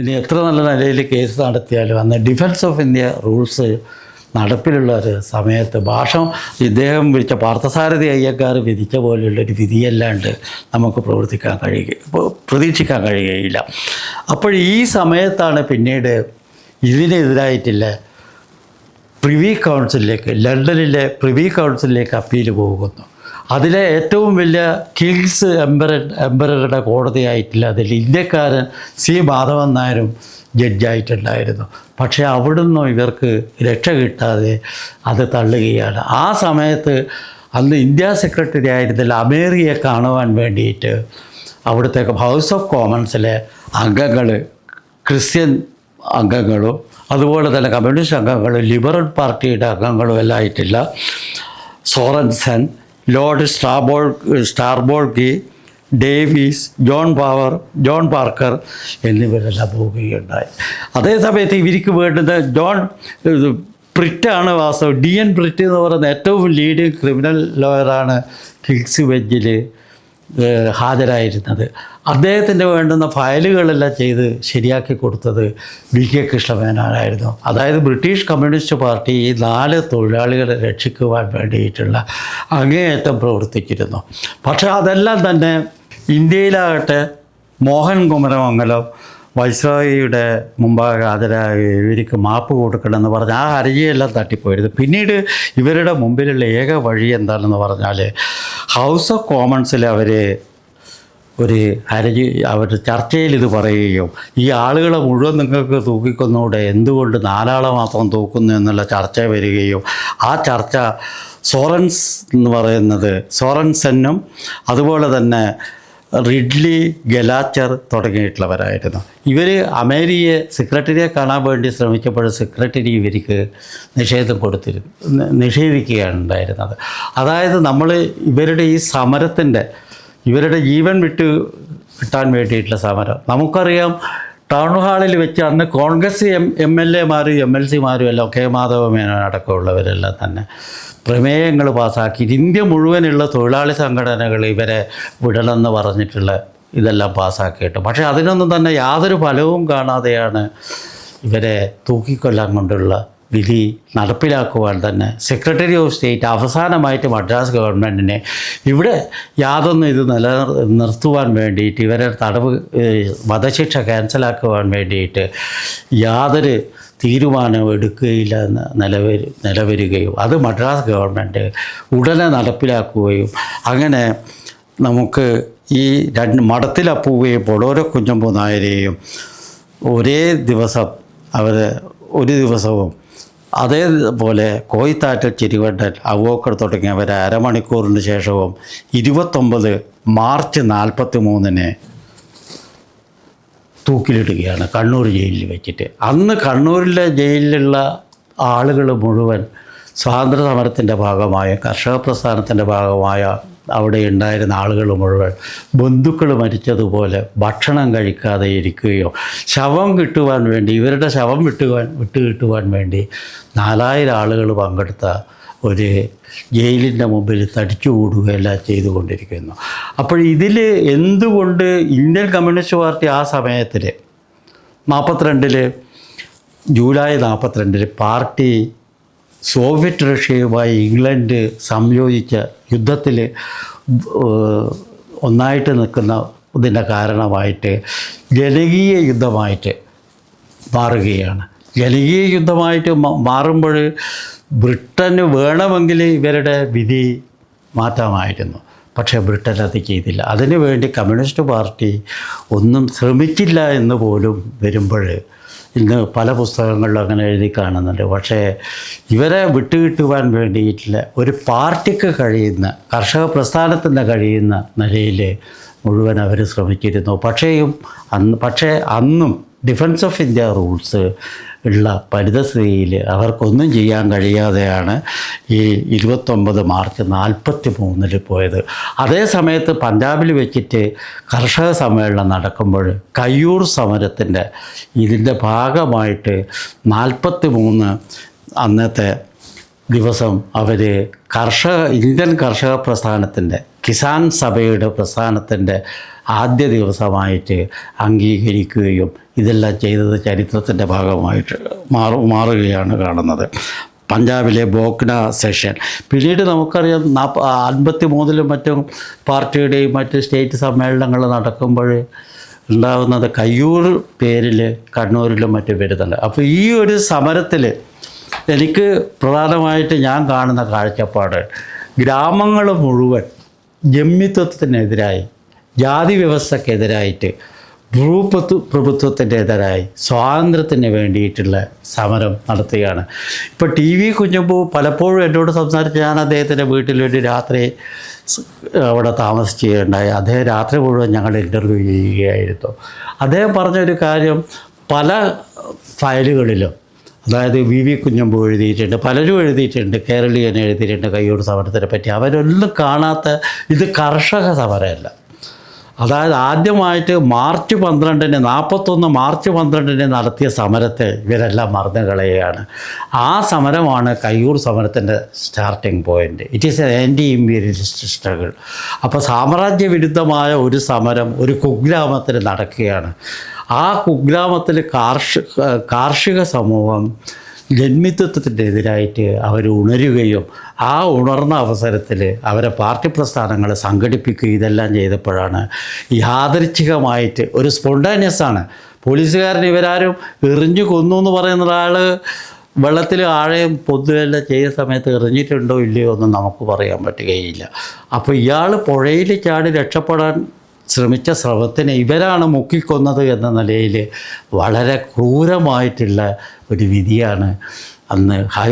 ഇനി എത്ര നല്ല നിലയിൽ കേസ് നടത്തിയാലും അന്ന് ഡിഫൻസ് ഓഫ് ഇന്ത്യ റൂൾസ് നടപ്പിലുള്ള ഒരു സമയത്ത് ഭാഷ ഇദ്ദേഹം വിളിച്ച പാർത്ഥസാരഥി അയ്യക്കാർ വിധിച്ച പോലെയുള്ളൊരു വിധിയല്ലാണ്ട് നമുക്ക് പ്രവർത്തിക്കാൻ കഴിയുക പ്ര- പ്രതീക്ഷിക്കാൻ കഴിയുകയില്ല. അപ്പോൾ ഈ സമയത്താണ് പിന്നീട് ഇതിനെതിരായിട്ടില്ല പ്രിവി കൗൺസിലിലേക്ക് ലണ്ടനിലെ പ്രിവി കൗൺസിലിലേക്ക് അപ്പീൽ പോകുന്നു. അതിലെ ഏറ്റവും വലിയ കിങ്സ് എംബറ എംബററുടെ കോടതിയായിട്ടില്ല. അതിൽ ഇന്ത്യക്കാരൻ സി. മാധവൻ നായരും ജഡ്ജായിട്ടുണ്ടായിരുന്നു. പക്ഷേ അവിടുന്ന് ഇവർക്ക് രക്ഷ കിട്ടാതെ അത് തള്ളുകയാണ്. ആ സമയത്ത് അന്ന് ഇന്ത്യ സെക്രട്ടറി ആയിരുന്നില്ല അമേരിയെ കാണുവാൻ വേണ്ടിയിട്ട് അവിടുത്തെ ഹൗസ് ഓഫ് കോമൺസിലെ അംഗങ്ങൾ ക്രിസ്ത്യൻ അംഗങ്ങളും അതുപോലെ തന്നെ കമ്മ്യൂണിസ്റ്റ് അംഗങ്ങളും ലിബറൽ പാർട്ടിയുടെ അംഗങ്ങളും എല്ലാം ആയിട്ടില്ല. Sorensen lord സ്റ്റാബോൾ Strabolgi Davies John Power John Parker എന്നിവരെല്ലാം പോവുകയുണ്ടായി. അതേ സമയത്ത് ഇവർക്ക് വേണ്ടുന്ന ജോൺ ബ്രിറ്റാണ് വാസ്തവം. ഡി എൻ ബ്രിറ്റ് എന്ന് പറയുന്ന ഏറ്റവും ലീഡിങ് ക്രിമിനൽ ലോയറാണ് കിങ്സ് ബെഞ്ചിൽ ഹാജരായിരുന്നത്. അദ്ദേഹത്തിന്റെ വേണ്ടുന്ന ഫയലുകളെല്ലാം ചെയ്ത് ശരിയാക്കി കൊടുത്തത് വി കെ കൃഷ്ണമേനോനായിരുന്നു അതായത് ബ്രിട്ടീഷ് കമ്മ്യൂണിസ്റ്റ് പാർട്ടി ഈ നാല് തൊഴിലാളികളെ രക്ഷിക്കുവാൻ വേണ്ടിയിട്ടുള്ള അങ്ങേയറ്റം പ്രവർത്തിച്ചിരുന്നു. പക്ഷേ അതെല്ലാം തന്നെ ഇന്ത്യയിലാകട്ടെ മോഹൻ കുമരമംഗലം വൈസ്രോയിയുടെ മുമ്പാകെ ഹാജരായി ഇവർക്ക് മാപ്പ് കൊടുക്കണമെന്ന് പറഞ്ഞ് ആ ഹർജിയെല്ലാം തട്ടിപ്പോയിരുന്നു പിന്നീട് ഇവരുടെ മുമ്പിലുള്ള ഏക വഴി എന്താണെന്ന് പറഞ്ഞാൽ ഹൗസ് ഓഫ് കോമൺസിൽ അവർ ഒരു ഹരജി അവർ ചർച്ചയിൽ ഇത് പറയുകയും ഈ ആളുകളെ മുഴുവൻ നിങ്ങൾക്ക് തൂക്കിക്കൊന്നുകൂടെ എന്തുകൊണ്ട് നാലാളെ മാത്രം തൂക്കുന്നു എന്നുള്ള ചർച്ച വരികയും ആ ചർച്ച സോറൻസ് എന്ന് പറയുന്നത് സോറൻസെന്നും അതുപോലെ തന്നെ റിഡ്ലി ഗലാച്ചർ തുടങ്ങിയിട്ടുള്ളവരായിരുന്നു. ഇവർ അമേരിയെ സെക്രട്ടറിയെ കാണാൻ വേണ്ടി ശ്രമിച്ചപ്പോൾ സെക്രട്ടറി ഇവർക്ക് നിഷേധം കൊടുത്തിരുന്നു നിഷേധിക്കുകയാണ് ഉണ്ടായിരുന്നത്. അതായത് നമ്മൾ ഇവരുടെ ഈ സമരത്തിന്റെ ഇവരുടെ ജീവൻ വിട്ട് കിട്ടാൻ വേണ്ടിയിട്ടുള്ള സമരം. നമുക്കറിയാം ടൗൺ ഹാളിൽ വെച്ച് അന്ന് കോൺഗ്രസ് എം എം എൽ എമാരും എം എൽ സിമാരും എല്ലാം കെ മാധവ മേനോൻ അടക്കമുള്ളവരെല്ലാം തന്നെ പ്രമേയങ്ങൾ പാസ്സാക്കി ഇന്ത്യ മുഴുവനുള്ള തൊഴിലാളി സംഘടനകൾ ഇവരെ വിടണമെന്ന് പറഞ്ഞിട്ടുള്ള ഇതെല്ലാം പാസ്സാക്കിയിട്ട് പക്ഷേ അതിനൊന്നും തന്നെ യാതൊരു ഫലവും കാണാതെയാണ് ഇവരെ തൂക്കിക്കൊല്ലാൻ കൊണ്ടുള്ള വിധി നടപ്പിലാക്കുവാൻ തന്നെ സെക്രട്ടറി ഓഫ് സ്റ്റേറ്റ് അവസാനമായിട്ട് മദ്രാസ് ഗവൺമെന്റിനെ ഇവിടെ യാതൊന്നും ഇത് നില നിർത്തുവാൻ വേണ്ടിയിട്ട് ഇവരെ തടവ് വധശിക്ഷ ക്യാൻസലാക്കുവാൻ വേണ്ടിയിട്ട് യാതൊരു തീരുമാനം എടുക്കുകയില്ല എന്ന് നിലവരു നിലവരുകയും അത് മദ്രാസ് ഗവൺമെന്റ് ഉടനെ നടപ്പിലാക്കുകയും അങ്ങനെ നമുക്ക് ഈ രണ്ട് മഠത്തിലപ്പൂവയും പൊടോരോ കുഞ്ഞമ്പൂ നായരെയും ഒരേ ദിവസം അവർ ഒരു ദിവസവും അതേപോലെ കോയിത്താറ്റൽ ചിരിവണ്ടൻ അവോക്കർ തുടങ്ങിയവർ അരമണിക്കൂറിന് ശേഷവും ഇരുപത്തൊമ്പത് മാർച്ച് നാൽപ്പത്തി മൂന്നിന് തൂക്കിലിടുകയാണ് കണ്ണൂർ ജയിലിൽ വെച്ചിട്ട്. അന്ന് കണ്ണൂരിലെ ജയിലിലുള്ള ആളുകൾ മുഴുവൻ സ്വാതന്ത്ര്യ സമരത്തിന്റെ ഭാഗമായ കർഷക പ്രസ്ഥാനത്തിന്റെ ഭാഗമായ അവിടെ ഉണ്ടായിരുന്ന ആളുകൾ മുഴുവൻ ബന്ധുക്കൾ മരിച്ചതുപോലെ ഭക്ഷണം കഴിക്കാതെ ഇരിക്കുകയോ ശവം കിട്ടുവാൻ വേണ്ടി ഇവരുടെ ശവം വിട്ടുവാൻ വിട്ടു കിട്ടുവാൻ വേണ്ടി നാലായിരം ആളുകൾ പങ്കെടുത്ത ഒരു ജയിലിന്റെ മുമ്പിൽ തടിച്ചുകൂടുകയെല്ലാം ചെയ്തുകൊണ്ടിരിക്കുന്നു. അപ്പോൾ ഇതിൽ എന്തുകൊണ്ട് ഇന്ത്യൻ കമ്മ്യൂണിസ്റ്റ് പാർട്ടി ആ സമയത്തിൽ നാൽപ്പത്തിരണ്ടിൽ ജൂലൈ നാൽപ്പത്തിരണ്ടിൽ പാർട്ടി സോവിയറ്റ് റഷ്യയുമായി ഇംഗ്ലണ്ട് സംയോജിച്ച യുദ്ധത്തിൽ ഒന്നായിട്ട് നിൽക്കുന്ന ഇതിന്റെ കാരണമായിട്ട് ജനകീയ യുദ്ധമായിട്ട് മാറുകയാണ്. ജനകീയ യുദ്ധമായിട്ട് മാറുമ്പോൾ ബ്രിട്ടന് വേണമെങ്കിൽ ഇവരുടെ വിധി മാറ്റാമായിരുന്നു. പക്ഷേ ബ്രിട്ടൻ അത് ചെയ്തില്ല. അതിനുവേണ്ടി കമ്മ്യൂണിസ്റ്റ് പാർട്ടി ഒന്നും ശ്രമിച്ചില്ല എന്ന് പോലും വരുമ്പോൾ ഇന്ന് പല പുസ്തകങ്ങളിലും അങ്ങനെ എഴുതി കാണുന്നുണ്ട്. പക്ഷേ ഇവരെ വിട്ടുകിട്ടുവാൻ വേണ്ടിയിട്ടുള്ള ഒരു പാർട്ടിക്ക് കഴിയുന്ന കർഷക പ്രസ്ഥാനത്തിന് കഴിയുന്ന നിലയിൽ മുഴുവൻ അവർ ശ്രമിച്ചിരുന്നു. പക്ഷേയും അന്ന് പക്ഷേ അന്നും ഡിഫൻസ് ഓഫ് ഇന്ത്യ റൂൾസ് ഉള്ള പരിതസ്ഥിതിയിൽ അവർക്കൊന്നും ചെയ്യാൻ കഴിയാതെയാണ് ഈ ഇരുപത്തൊമ്പത് മാർച്ച് നാൽപ്പത്തി മൂന്നിൽ പോയത്. അതേ സമയത്ത് പഞ്ചാബിൽ വെച്ചിട്ട് കർഷക സമ്മേളനം നടക്കുമ്പോൾ കയ്യൂർ സമരത്തിന്റെ ഇതിന്റെ ഭാഗമായിട്ട് നാൽപ്പത്തി മൂന്ന് അന്നത്തെ ദിവസം അവർ കർഷക ഇന്ത്യൻ കർഷക പ്രസ്ഥാനത്തിന്റെ കിസാൻ സഭയുടെ പ്രസ്ഥാനത്തിന്റെ ആദ്യ ദിവസമായിട്ട് അംഗീകരിക്കുകയും ഇതെല്ലാം ചെയ്തത് ചരിത്രത്തിന്റെ ഭാഗമായിട്ട് മാറു മാറുകയാണ് കാണുന്നത്. പഞ്ചാബിലെ ബോക്ന സെഷൻ. പിന്നീട് നമുക്കറിയാം നാപ്പ അൻപത്തി മൂന്നിലും മറ്റും പാർട്ടിയുടെയും മറ്റ് സ്റ്റേറ്റ് സമ്മേളനങ്ങൾ നടക്കുമ്പോൾ ഉണ്ടാകുന്നത് കയ്യൂർ പേരിൽ കണ്ണൂരിലും മറ്റും വരുന്നുണ്ട്. അപ്പോൾ ഈ ഒരു സമരത്തിൽ എനിക്ക് പ്രധാനമായിട്ട് ഞാൻ കാണുന്ന കാഴ്ചപ്പാട് ഗ്രാമങ്ങൾ മുഴുവൻ ജമ്മിത്വത്തിനെതിരായി ജാതി വ്യവസ്ഥക്കെതിരായിട്ട് ഭൂപ്രഭു പ്രഭുത്വത്തിന്റെതരായി സ്വാതന്ത്ര്യത്തിന് വേണ്ടിയിട്ടുള്ള സമരം നടത്തുകയാണ്. ഇപ്പോൾ ടി വി കുഞ്ഞുമ്പോൾ പലപ്പോഴും എന്നോട് സംസാരിച്ച് ഞാൻ അദ്ദേഹത്തിന്റെ വീട്ടിൽ വേണ്ടി രാത്രി അവിടെ താമസിക്കുകയുണ്ടായി അദ്ദേഹം രാത്രി മുഴുവൻ ഞങ്ങൾ ഇന്റർവ്യൂ ചെയ്യുകയായിരുന്നു. അദ്ദേഹം പറഞ്ഞൊരു കാര്യം പല ഫയലുകളിലും അതായത് വി വി കുഞ്ഞമ്പു എഴുതിയിട്ടുണ്ട് പലരും എഴുതിയിട്ടുണ്ട് കേരളീയൻ എഴുതിയിട്ടുണ്ട് കയ്യൂർ സമരത്തിനെ പറ്റി. അവരൊന്നും കാണാത്ത ഇത് കർഷക സമരമല്ല. അതായത് ആദ്യമായിട്ട് മാർച്ച് പന്ത്രണ്ടിന് നാൽപ്പത്തൊന്ന് മാർച്ച് പന്ത്രണ്ടിന് നടത്തിയ സമരത്തെ ഇവരെല്ലാം മറന്നു കളയുകയാണ്. ആ സമരമാണ് കയ്യൂർ സമരത്തിന്റെ starting point it is a anti imperialist struggle അപ്പോൾ സാമ്രാജ്യ വിരുദ്ധമായ ഒരു സമരം ഒരു കുഗ്രാമത്തിൽ നടക്കുകയാണ്. ആ കുഗ്രാമത്തിൽ കാർഷിക കാർഷിക സമൂഹം ജന്മിത്വത്തിനെതിരായിട്ട് അവർ ഉണരുകയും ആ ഉണർന്ന അവസരത്തിൽ അവരെ പാർട്ടി പ്രസ്ഥാനങ്ങൾ സംഘടിപ്പിക്കുകയും ഇതെല്ലാം ചെയ്തപ്പോഴാണ് യാദൃച്ഛികമായിട്ട് ഒരു സ്പോണ്ടാനിയസ് ആണ്. പോലീസുകാരൻ ഇവരാരും എറിഞ്ഞു കൊന്നു എന്ന് പറയുന്ന ഒരാൾ വെള്ളത്തിൽ ആഴയും പൊതുവെല്ലാം ചെയ്ത സമയത്ത് എറിഞ്ഞിട്ടുണ്ടോ ഇല്ലയോ എന്ന് നമുക്ക് പറയാൻ പറ്റുകയില്ല. അപ്പോൾ ഇയാൾ പുഴയിൽ ചാടി രക്ഷപ്പെടാൻ ശ്രമിച്ച ശ്രമത്തിനെ ഇവരാണ് മുക്കിക്കൊന്നത് എന്ന നിലയിൽ വളരെ ക്രൂരമായിട്ടുള്ള ഒരു വിധിയാണ്. അന്ന് ഹൈ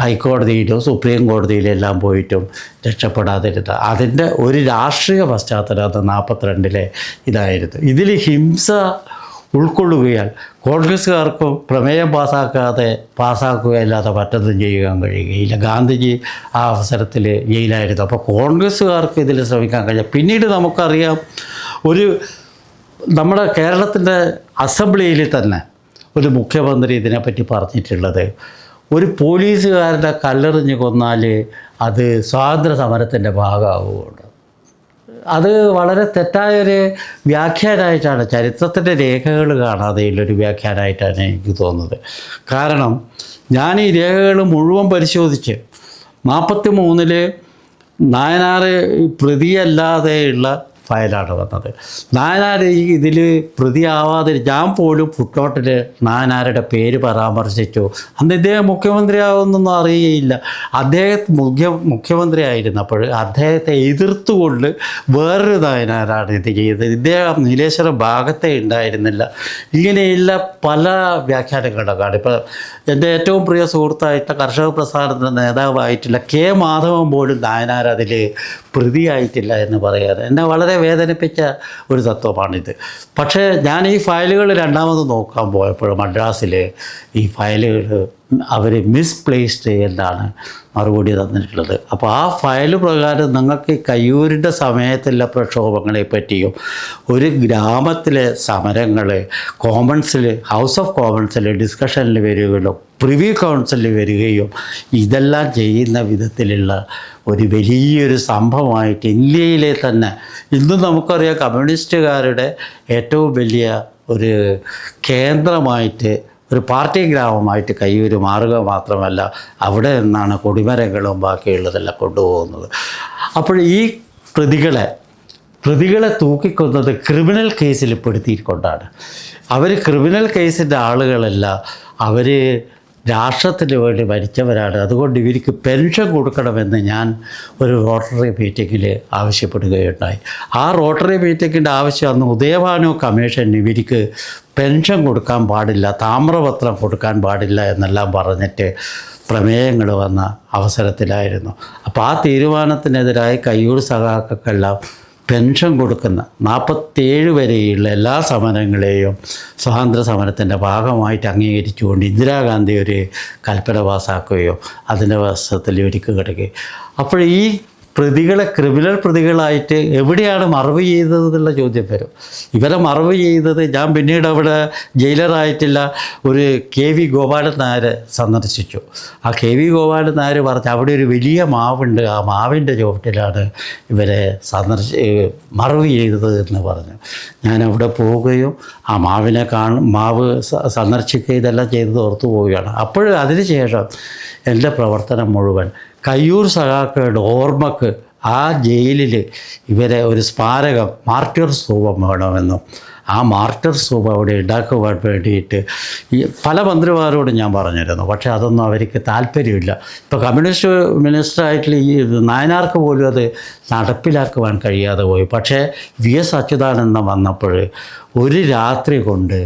ഹൈക്കോടതിയിലോ സുപ്രീം കോടതിയിലോ എല്ലാം പോയിട്ടും രക്ഷപ്പെടാതിരുന്നത്. അതിന്റെ ഒരു രാഷ്ട്രീയ പശ്ചാത്തലം അത് നാൽപ്പത്തിരണ്ടിലെ ഇതായിരുന്നു. ഇതിൽ ഹിംസ ഉൾക്കൊള്ളുകയാൽ കോൺഗ്രസ്സുകാർക്കും പ്രമേയം പാസ്സാക്കാതെ പാസ്സാക്കുകയല്ലാതെ മറ്റൊന്നും ചെയ്യാൻ കഴിയുകയില്ല. ഗാന്ധിജി ആ അവസരത്തിൽ ജയിലായിരുന്നു. അപ്പോൾ കോൺഗ്രസ്സുകാർക്ക് ഇതിൽ ശ്രമിക്കാൻ കഴിയും. പിന്നീട് നമുക്കറിയാം ഒരു നമ്മുടെ കേരളത്തിന്റെ അസംബ്ലിയിൽ തന്നെ ഒരു മുഖ്യമന്ത്രി ഇതിനെപ്പറ്റി പറഞ്ഞിട്ടുള്ളത് ഒരു പോലീസുകാരുടെ കല്ലെറിഞ്ഞ് കൊന്നാൽ അത് സ്വാതന്ത്ര്യ സമരത്തിന്റെ ഭാഗമാവുകയുള്ളൂ അത് വളരെ തെറ്റായൊരു വ്യാഖ്യാനമായിട്ടാണ് ചരിത്രത്തിന്റെ രേഖകൾ കാണാതെയുള്ളൊരു വ്യാഖ്യാനമായിട്ടാണ് എനിക്ക് തോന്നുന്നത്. കാരണം ഞാൻ ഈ രേഖകൾ മുഴുവൻ പരിശോധിച്ച് നാൽപ്പത്തി മൂന്നിൽ നായനാർ പ്രതിയല്ലാതെയുള്ള ഫയലാണ് വന്നത്. ഈ ഇതിൽ പ്രതിയാവാതെ ഞാൻ പോലും ഫുട്നോട്ടിൽ നാനാരുടെ പേര് പരാമർശിച്ചു. അന്ന് ഇദ്ദേഹം മുഖ്യമന്ത്രിയാവുന്നൊന്നും അറിയുകയില്ല അദ്ദേഹം മുഖ്യ മുഖ്യമന്ത്രി ആയിരുന്നപ്പോൾ അദ്ദേഹത്തെ എതിർത്തുകൊണ്ട് വേറൊരു നായനാരാണ് ഇത് ചെയ്തത്. ഇദ്ദേഹം നീലേശ്വര ഭാഗത്തെ ഉണ്ടായിരുന്നില്ല. ഇങ്ങനെയുള്ള പല വ്യാഖ്യാനങ്ങളൊക്കെയാണ് ഇപ്പോൾ എന്റെ ഏറ്റവും പ്രിയ സുഹൃത്തായിട്ട് കർഷക പ്രസ്ഥാനത്തിന്റെ നേതാവായിട്ടുള്ള കെ മാധവൻ പോലും നായനാർ അതിൽ പ്രതിയായിട്ടില്ല എന്ന് പറയാറ് എന്നെ വളരെ വേദനിപ്പിച്ച ഒരു തത്വമാണിത്. പക്ഷേ ഞാൻ ഈ ഫയലുകൾ രണ്ടാമത് നോക്കാൻ പോയപ്പോൾ മദ്രാസിൽ ഈ ഫയലുകൾ അവർ മിസ്പ്ലേസ്ഡ് എന്നാണ് മറുപടി തന്നിട്ടുള്ളത്. അപ്പോൾ ആ ഫയൽ പ്രകാരം നിങ്ങൾക്ക് കയ്യൂരിന്റെ സമയത്തുള്ള പ്രക്ഷോഭങ്ങളെ പറ്റിയും ഒരു ഗ്രാമത്തിലെ സമരങ്ങൾ കോമൺസിൽ ഹൗസ് ഓഫ് കോമൺസിൽ ഡിസ്കഷനിൽ വരികയും പ്രിവ്യൂ കൗൺസിലിൽ വരികയും ഇതെല്ലാം ചെയ്യുന്ന വിധത്തിലുള്ള ഒരു വലിയൊരു സംഭവമായിട്ട് ഇന്ത്യയിലെ തന്നെ ഇന്ന് നമുക്കറിയാം കമ്മ്യൂണിസ്റ്റുകാരുടെ ഏറ്റവും വലിയ ഒരു കേന്ദ്രമായിട്ട് ഒരു പാർട്ടി ഗ്രാമമായിട്ട് കയ്യൂര് മാറുക മാത്രമല്ല അവിടെ നിന്നാണ് കൊടിമരങ്ങളും ബാക്കിയുള്ളതെല്ലാം കൊണ്ടുപോകുന്നത്. അപ്പോൾ ഈ പ്രതികളെ പ്രതികളെ തൂക്കിക്കൊന്നത് ക്രിമിനൽ കേസിൽ പെടുത്തിക്കൊണ്ടാണ്. അവർ ക്രിമിനൽ കേസിന്റെ ആളുകളല്ല. അവർ രാഷ്ട്രത്തിന് വേണ്ടി മരിച്ചവരാണ്. അതുകൊണ്ട് ഇവർക്ക് പെൻഷൻ കൊടുക്കണമെന്ന് ഞാൻ ഒരു റോട്ടറി മീറ്റിങ്ങിൽ ആവശ്യപ്പെടുകയുണ്ടായി. ആ റോട്ടറി മീറ്റിങ്ങിന്റെ ആവശ്യം അന്ന് ഉദയവാനോ കമ്മീഷൻ ഇവർക്ക് പെൻഷൻ കൊടുക്കാൻ പാടില്ല താമ്രപത്രം കൊടുക്കാൻ പാടില്ല എന്നെല്ലാം പറഞ്ഞിട്ട് പ്രമേയങ്ങൾ വന്ന അവസരത്തിലായിരുന്നു. അപ്പോൾ ആ തീരുമാനത്തിനെതിരായി കയ്യൂർ സഖാക്കൾക്കെല്ലാം പെൻഷൻ കൊടുക്കുന്ന നാൽപ്പത്തേഴ് വരെയുള്ള എല്ലാ സമരങ്ങളെയും സ്വാതന്ത്ര്യ സമരത്തിന്റെ ഭാഗമായിട്ട് അംഗീകരിച്ചുകൊണ്ട് ഇന്ദിരാഗാന്ധി ഒരു കൽപ്പന പാസ്സാക്കുകയോ അതിന്റെ വസ്ത്രത്തിൽ ഒരുക്കി കിടക്കുകയോ. അപ്പോൾ ഈ പ്രതികളെ ക്രിമിനൽ പ്രതികളായിട്ട് എവിടെയാണ് മറവ് ചെയ്തത് എന്നുള്ള ചോദ്യം വരും. ഇവരെ മറവ് ചെയ്തത് ഞാൻ പിന്നീട് അവിടെ ജയിലറായിട്ടില്ല ഒരു കെ വി ഗോപാലൻ സന്ദർശിച്ചു. ആ കെ വി ഗോപാലൻ നായർ പറഞ്ഞു അവിടെ ഒരു വലിയ മാവുണ്ട് ആ മാവിന്റെ ചുവട്ടിലാണ് ഇവരെ സന്ദർശി മറവ് ചെയ്തത് എന്ന് പറഞ്ഞു. ഞാൻ അവിടെ പോവുകയും ആ മാവിനെ കാണും മാവ് സന്ദർശിക്കുകയും സന്ദർശിക്കുക ഇതെല്ലാം ചെയ്തത് ഓർത്തു പോവുകയാണ് അപ്പോൾ അതിനുശേഷം എന്റെ പ്രവർത്തനം മുഴുവൻ കയ്യൂർ സഖാക്കളുടെ ഓർമ്മക്ക് ആ ജയിലിൽ ഇവരെ ഒരു സ്മാരകം മാർട്ടിർ സ്തൂപം വേണമെന്നും ആ മാർട്ടർ സ്തൂപം അവിടെ ഉണ്ടാക്കുവാൻ വേണ്ടിയിട്ട് ഈ പല മന്ത്രിമാരോടും ഞാൻ പറഞ്ഞിരുന്നു. പക്ഷേ അതൊന്നും അവർക്ക് താല്പര്യമില്ല. ഇപ്പോൾ കമ്മ്യൂണിസ്റ്റ് മിനിസ്റ്ററായിട്ടുള്ള ഈ നായനാർക്ക് പോലും അത് നടപ്പിലാക്കുവാൻ കഴിയാതെ പോയി. പക്ഷേ വി എസ് അച്യുതാനന്ദൻ വന്നപ്പോൾ ഒരു രാത്രി കൊണ്ട്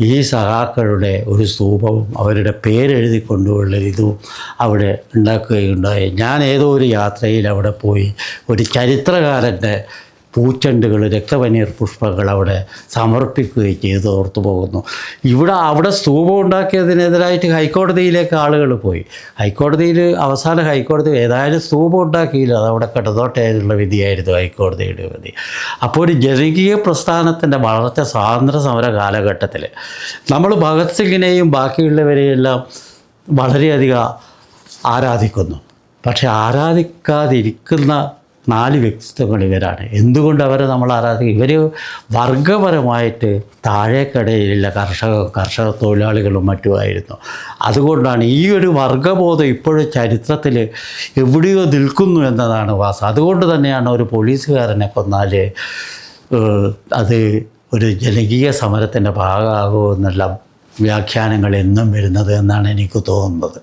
ഈ സഹാക്കളുടെ ഒരു സ്തൂപവും അവരുടെ പേരെഴുതി കൊണ്ടുള്ള ഇതും അവിടെ ഉണ്ടാക്കുകയുണ്ടായി. ഞാൻ ഏതോ ഒരു യാത്രയിൽ അവിടെ പോയി ഒരു ചരിത്രകാരന്റെ പൂച്ചെണ്ടുകൾ രക്തപനീർ പുഷ്പങ്ങൾ അവിടെ സമർപ്പിക്കുകയും ചെയ്ത് ഓർത്തു പോകുന്നു. ഇവിടെ അവിടെ സ്തൂപം ഉണ്ടാക്കിയതിനെതിരായിട്ട് ഹൈക്കോടതിയിലേക്ക് ആളുകൾ പോയി. ഹൈക്കോടതിയിൽ അവസാന ഹൈക്കോടതി ഏതായാലും സ്തൂപം ഉണ്ടാക്കിയില്ല. അത് അവിടെ കിടന്നോട്ടെ വിധിയായിരുന്നു ഹൈക്കോടതിയുടെ വിധി. അപ്പോൾ ഒരു ജനകീയ പ്രസ്ഥാനത്തിന്റെ വളർച്ച സ്വാതന്ത്ര്യ സമര കാലഘട്ടത്തിൽ നമ്മൾ ഭഗത് സിംഗിനെയും ബാക്കിയുള്ളവരെയെല്ലാം വളരെയധികം ആരാധിക്കുന്നു. പക്ഷെ ആരാധിക്കാതിരിക്കുന്ന നാല് വ്യക്തിത്വങ്ങൾ ഇവരാണ്. എന്തുകൊണ്ട് അവരെ നമ്മൾ ആരാധിക്കും ഇവർ വർഗപരമായിട്ട് താഴേക്കടയിലുള്ള കർഷക കർഷക തൊഴിലാളികളും മറ്റുമായിരുന്നു. അതുകൊണ്ടാണ് ഈ ഒരു വർഗബോധം ഇപ്പോഴും ചരിത്രത്തിൽ എവിടെയോ നിൽക്കുന്നു എന്നതാണ് വാസം അതുകൊണ്ട് തന്നെയാണ് ഒരു പോലീസുകാരനെ കൊന്നാൽ അത് ഒരു ജനകീയ സമരത്തിന്റെ ഭാഗമാകുമെന്നുള്ള വ്യാഖ്യാനങ്ങൾ എന്നും വരുന്നത് എന്നാണ് എനിക്ക് തോന്നുന്നത്.